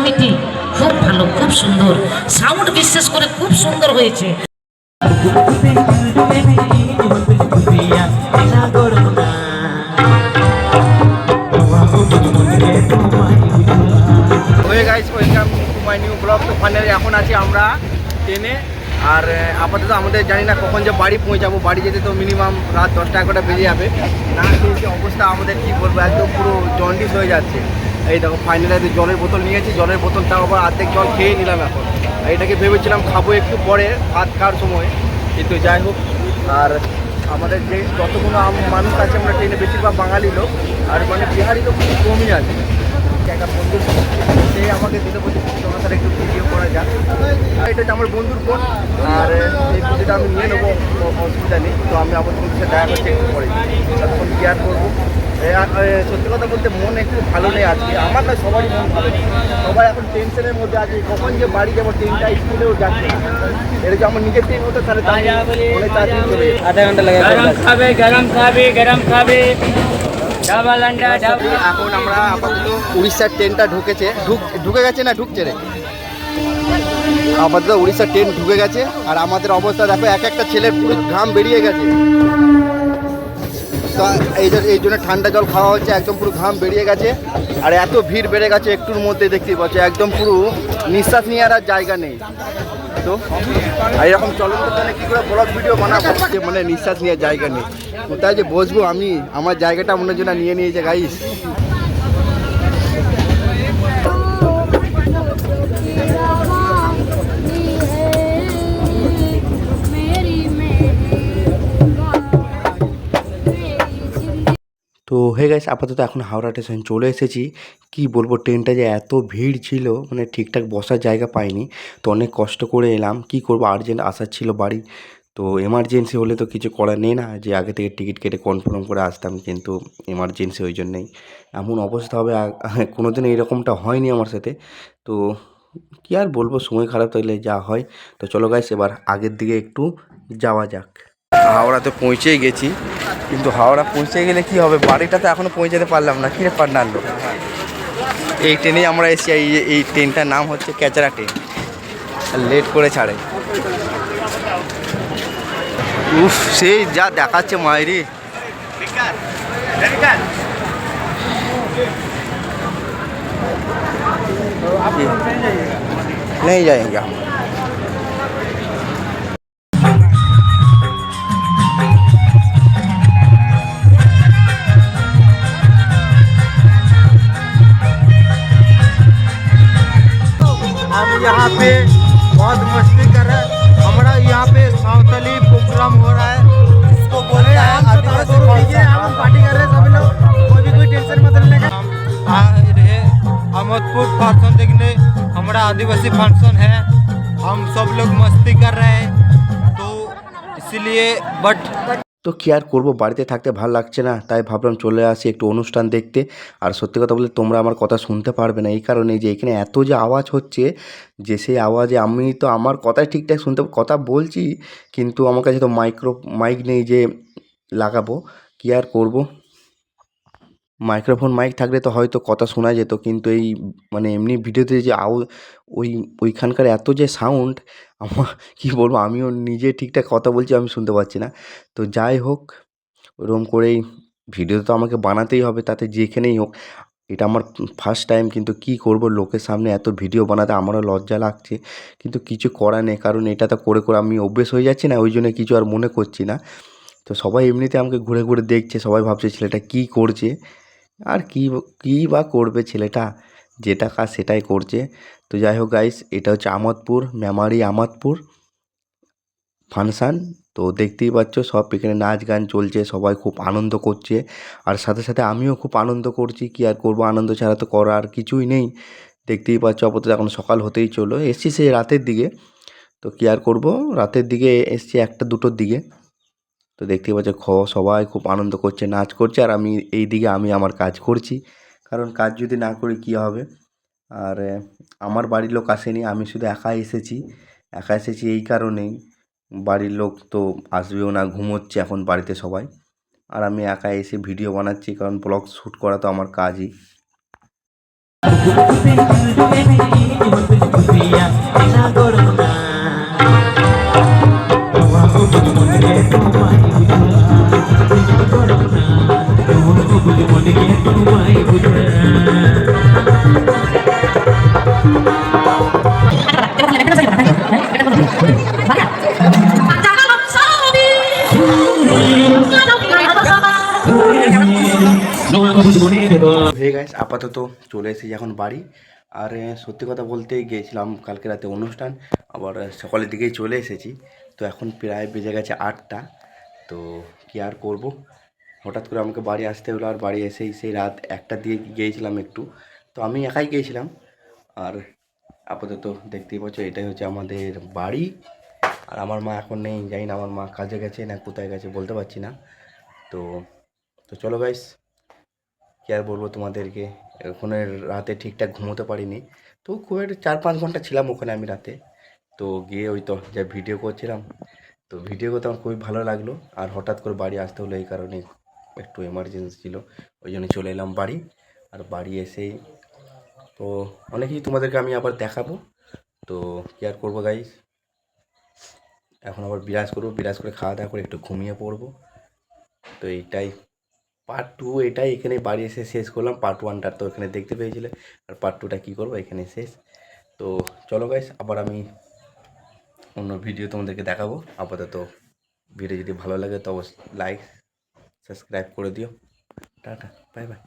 Committee খুব ভালো, খুব সুন্দর। সাউন্ড বিশেষ করে খুব সুন্দর হয়েছে। এখন আছি আমরা ট্রেনে। আর আপাতত আমাদের জানি না কখন যে বাড়ি পৌঁছাবো। বাড়ি যেতে তো মিনিমাম রাত দশটা এগারোটা বেজে যাবে। না যে অবস্থা আমাদের কী বলব, একদম পুরো জন্ডিস হয়ে যাচ্ছে। এই দেখো ফাইনালি জলের বোতল নিয়েছি জলের বোতলটাও আবার অর্ধেক জল খেয়ে নিলাম এখন। এটাকে ভেবেছিলাম খাব একটু পরে, ভাত খাওয়ার সময়। কিন্তু যাই হোক, আর আমাদের যে যতগুলো মানুষ আছে, আমরা ট্রেনে বেশিরভাগ বাঙালি লোক, আর মানে বিহারি তো খুব কমই আছে। একটা বন্ধু সে আমাকে দিতে বলছে তোমার সাথে একটু ভিডিও করা যাক। এটা হচ্ছে আমার বন্ধুর ফোন আর এই পুঁজিটা আমি নিয়ে নেব অসুবিধা নেই। তো আমি আমার সাথে দেখা করছি একটু পরে। তখন কেয়ার করব? সত্যি কথা বলতে মন একটু ভালো নেই আজকে। আমার না সবারই মন ভালো নেই। সবাই এখন টেনশনের মধ্যে আছে কখন যে বাড়ি যাব ট্রেনটা স্কুলেও যাচ্ছে এটা যদি আমার নিজের ট্রেন হতো তাহলে আধা ঘণ্টা লাগে গরম খাবে গরম খাবে গরম খাবে। এখন আমরা আপাতত উড়িষ্যার ট্রেনটা ঢুকেছে। ঢুক ঢুকে গেছে না ঢুকছে রে? আপাতত উড়িষ্যার ট্রেন ঢুকে গেছে। আর আমাদের অবস্থা দেখো এক একটা ছেলের পুরো ঘাম বেরিয়ে গেছে। তো এই এই জন্য ঠান্ডা জল খাওয়া হচ্ছে, একদম পুরো ঘাম বেরিয়ে গেছে। আর এত ভিড় বেড়ে গেছে একটুর মধ্যে দেখতে পাচ্ছ, একদম পুরো নিঃশ্বাস নেওয়ার আর জায়গা নেই। তো, আর এরকম চলন্ত কি করে ব্লগ ভিডিও বানাবো? মানে নিঃশ্বাস নেওয়ার জায়গা নেই। কোথায় যে বসবো আমি? আমার জায়গাটা মনে জন্য নিয়ে নিয়েছে গাইস তো গেছে, আপাতত এখন হাওড়া স্টেশন চলে এসেছি। কি বলব, ট্রেনটা যে এত ভিড় ছিল মানে ঠিকঠাক বসার জায়গা পাইনি। তো অনেক কষ্ট করে এলাম, কি করব আর্জেন্ট আসার ছিল বাড়ি। তো এমার্জেন্সি হলে তো কিছু করার নেই না, যে আগে থেকে টিকিট কেটে কনফার্ম করে আসতাম, কিন্তু এমার্জেন্সি ওই জন্যেই। এমন অবস্থা হবে কোনো দিন এরকমটা হয়নি আমার সাথে। তো কি আর বলব, সময় খারাপ থাকলে যা হয়। তো চলো গাইস এবার আগের দিকে একটু যাওয়া যাক। হাওড়াতে পৌঁছেই গেছি কিন্তু হাওড়া পৌঁছে গেলে কি হবে বাড়িটাতে এখনো পৌঁছাতে পারলাম না কি ব্যাপার নাড়লো এই ট্রেনেই আমরা এসেছি এই এই ট্রেনটার নাম হচ্ছে ক্যাচরা ট্রেন লেট করে ছাড়ে উফ সেই যা দেখাচ্ছে মায়েরি नहीं जाएंगे हम यहाँ पे बहुत मस्ती कर रहे हैं। हमारा यहाँ पे सावतली प्रोग्राम हो रहा है। इसको फ़ंक्शन। हम पार्टी कर रहे हैं सभी लोग। कोई भी कोई टेंशन मत लेने का। आ रहे अहमदपुर फ़ंक्शन देखने। हमारा आदिवासी फ़ंक्शन है। हम सब लोग मस्ती कर रहे हैं। तो इसीलिए बट তো কী আর করব? বাড়িতে থাকতে ভালো লাগছে না, তাই ভাবলাম চলে আসি একটু অনুষ্ঠান দেখতে। আর সত্যি কথা বলে তোমরা আমার কথা শুনতে পারবে না, এই কারণে যে এখানে এত যে আওয়াজ হচ্ছে, যে সেই আওয়াজে আমি তো আমার কথাই ঠিকঠাক শুনতে, কথা বলছি, কিন্তু আমার কাছে তো মাইক্রো, মাইক নেই যে লাগাবো, কী আর করব? মাইক্রোফোন মাইক থাকলে তো হয়তো কথা শোনা যেত, কিন্তু এই মানে এমনি ভিডিওতে যে আও ওই, ওইখানকার এত যে সাউন্ড আমার কী বলব, আমিও নিজে ঠিকঠাক কথা বলছি, আমি শুনতে পাচ্ছি না। তো যাই হোক ওরকম করেই ভিডিও তো আমাকে বানাতেই হবে, তাতে যেখানেই হোক, এটা আমার ফার্স্ট টাইম কিন্তু কি করব, লোকের সামনে এত ভিডিও বানাতে আমারও লজ্জা লাগছে, কিন্তু কিছু করার নেই, কারণ এটা তো করে করে আমি অভ্যেস হয়ে যাচ্ছি না, ওই জন্য কিছু আর মনে করছি না। তো সবাই এমনিতে আমাকে ঘুরে ঘুরে দেখছে, সবাই ভাবছে ছেলেটা কি করছে। আর কী কী বা করবে ছেলেটা? যেটা কাজ সেটাই করছে। তো যাই হোক গাইস এটা হচ্ছে আমোদপুর মেমারি আমোদপুর ফাংশান তো দেখতেই পাচ্ছ, সব এখানে নাচ গান চলছে, সবাই খুব আনন্দ করছে। আর সাথে সাথে আমিও খুব আনন্দ করছি, কি আর করব? আনন্দ ছাড়া তো করার কিছুই নেই। দেখতেই পাচ্ছ, আপাতত এখন সকাল হতেই চলো এসছি সেই রাতের দিকে। তো কি আর করব? রাতের দিকে এসছি একটা দুটোর দিকে। তো দেখতেই পাচ্ছ খ, সবাই খুব আনন্দ করছে, নাচ করছে। আর আমি এই দিকে আমি আমার কাজ করছি। কারণ কাজ যদি না করি কী হবে? আর আমার বাড়ির লোক আসেনি, আমি শুধু একা এসেছি। একা এসেছি এই কারণেই। বাড়ির লোক তো আসবেও না, ঘুমোচ্ছে এখন বাড়িতে সবাই। আর আমি একা এসে ভিডিও বানাচ্ছি, কারণ ব্লগ শ্যুট করা তো আমার কাজই। হে গাইস আপাতত চলে এসেছি এখন বাড়ি। আর সত্যি কথা বলতে গিয়েছিলাম কালকে রাতে অনুষ্ঠান, আবার সকালের দিকেই চলে এসেছি। তো এখন প্রায় বেজে গেছে আটটা। তো কি আর করব? হঠাৎ করে আমাকে বাড়ি আসতে হলো, আর বাড়ি এসেই সেই রাত একটা দিয়ে গিয়েছিলাম একটু। তো আমি একাই গিয়েছিলাম। আর আপাতত দেখতেই পাচ্ছ, এটাই হচ্ছে আমাদের বাড়ি। আর আমার মা এখন নেই, জানি না আমার মা কাজে গেছে না কোথায় গেছে, বলতে পারছি না। তো তো চলো গাইস কি আর বলব তোমাদেরকে? ওখানে রাতে ঠিকঠাক ঘুমোতে পারিনি। তো খুব একটা চার পাঁচ ঘণ্টা ছিলাম ওখানে আমি রাতে। তো গিয়ে ওই তো যা ভিডিও করছিলাম, তো ভিডিও করতে আমার খুবই ভালো লাগল। আর হঠাৎ করে বাড়ি আসতে হলো এই কারণে একটু এমার্জেন্সি ছিল, ওই জন্য চলে এলাম বাড়ি। আর বাড়ি এসেই তো অনেক কিছু তোমাদেরকে আমি আবার দেখাবো। তো কি আর করব গাইস এখন আবার বিরাজ করব, বিরাজ করে খাওয়া দাওয়া করে একটু ঘুমিয়ে পড়ব। তো এইটাই। পার্ট টু এটাই এখানে বাড়ি এসে শেষ করলাম। পার্ট ওয়ানটা তো এখানে দেখতে পেয়েছিলে। আর পার্ট টুটা কী করব? এখানে শেষ। তো চলো গাইস আবার আমি অন্য ভিডিও তোমাদেরকে দেখাবো। আপাতত ভিডিও যদি ভালো লাগে তো অবশ্যই লাইক সাবস্ক্রাইব করে দিও। Tata bye bye